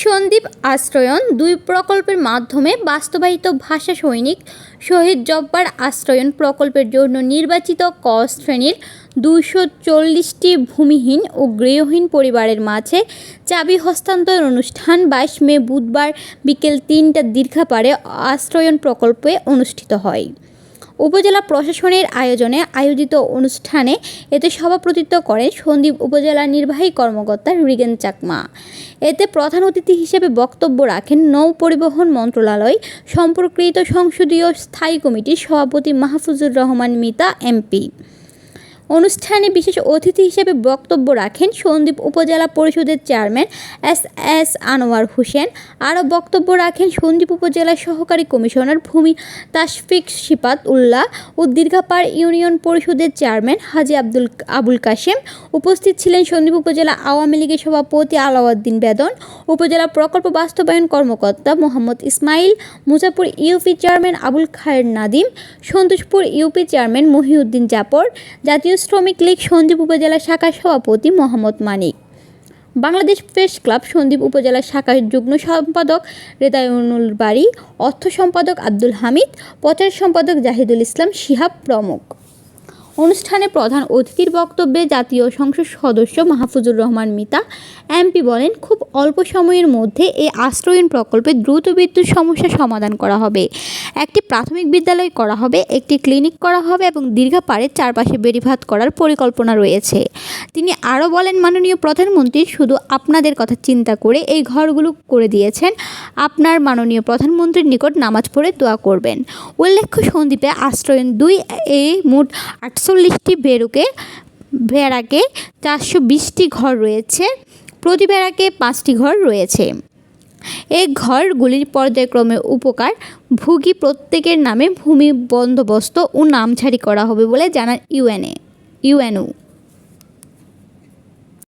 সন্দ্বীপ আশ্রয়ন দুই প্রকল্পের মাধ্যমে বাস্তবায়িত ভাষা সৈনিক শহীদ জব্বার আশ্রয়ন প্রকল্পের জন্য নির্বাচিত ক শ্রেণির দুইশো চল্লিশটি ভূমিহীন ও গৃহহীন পরিবারের মাঝে চাবি হস্তান্তর অনুষ্ঠান বাইশ মে বুধবার বিকেল তিনটা দীর্ঘাপাড়ে আশ্রয়ন প্রকল্পে অনুষ্ঠিত হয়। উপজেলা প্রশাসনের আয়োজনে আয়োজিত অনুষ্ঠানে এতে সভাপতিত্ব করেন সন্দ্বীপ উপজেলার নির্বাহী কর্মকর্তা রিগেন চাকমা। এতে প্রধান অতিথি হিসেবে বক্তব্য রাখেন নৌ পরিবহন মন্ত্রণালয়, সম্পর্কিত সংসদীয় স্থায়ী কমিটির সভাপতি মাহফুজুর রহমান মিতা, এমপি। অনুষ্ঠানে বিশেষ অতিথি হিসেবে বক্তব্য রাখেন সন্দ্বীপ উপজেলা পরিষদের chairman S S Anwar Hossain. আরও বক্তব্য রাখেন সন্দ্বীপ উপজেলা সহকারী কমিশনার ভূমি তাশফিক সিপাত উল্লাহ ও দীর্ঘাপাড় ইউনিয়ন পরিষদের চেয়ারম্যান হাজি আব্দুল, আবুল কাশেম। উপস্থিত ছিলেন সন্দ্বীপ উপজেলা আওয়ামী লীগের সভাপতি আলাউদ্দিন বেদন, উপজেলা প্রকল্প বাস্তবায়ন কর্মকর্তা Mohammad Ismail Mujapur UP chairman Abul Khayer Nadim, Santoshpur UP chairman Mohiuddin Japor Jatiya Sramik League Sandwip উপজেলা শাখা সভাপতি মোহাম্মদ মানিক। বাংলাদেশ প্রেস ক্লাব সন্দ্বীপ উপজেলা শাখার যুগ্ম সম্পাদক রেদায়নুল বাড়ি অর্থ সম্পাদক আব্দুল হামিদ, প্রচার সম্পাদক জাহিদুল ইসলাম শিহাব প্রমুখ। অনুষ্ঠানে প্রধান অতিথির বক্তব্যে জাতীয় সংসদ সদস্য মাহফুজুর রহমান মিতা, এমপি বলেন, খুব অল্প সময়ের মধ্যে এই আশ্রয়ন প্রকল্পে দ্রুত বিদ্যুৎ সমস্যা সমাধান করা হবে। একটি প্রাথমিক বিদ্যালয় করা হবে, একটি ক্লিনিক করা হবে এবং দীর্ঘাপাড়ের চারপাশে বেড়িভাত করার পরিকল্পনা রয়েছে। তিনি আরও বলেন, মাননীয় প্রধানমন্ত্রী শুধু আপনাদের কথা চিন্তা করে এই ঘরগুলো করে দিয়েছেন, আপনার মাননীয় প্রধানমন্ত্রীর নিকট নামাজ পড়ে দোয়া করবেন। উল্লেখ্য, সন্দ্বীপে আশ্রয়ন দুই এ মোট আটচল্লিশটি বেরুকে ভেড়াকে চারশো বিশটি ঘর রয়েছে, প্রতি ভেড়াকে পাঁচটি ঘর রয়েছে। এই ঘরগুলির পর্যায়ক্রমে উপকার, ভুগি প্রত্যেকের নামে ভূমি বন্দোবস্ত ও নামছাড়ি করা হবে বলে জানান ইউএনএ ইউএনও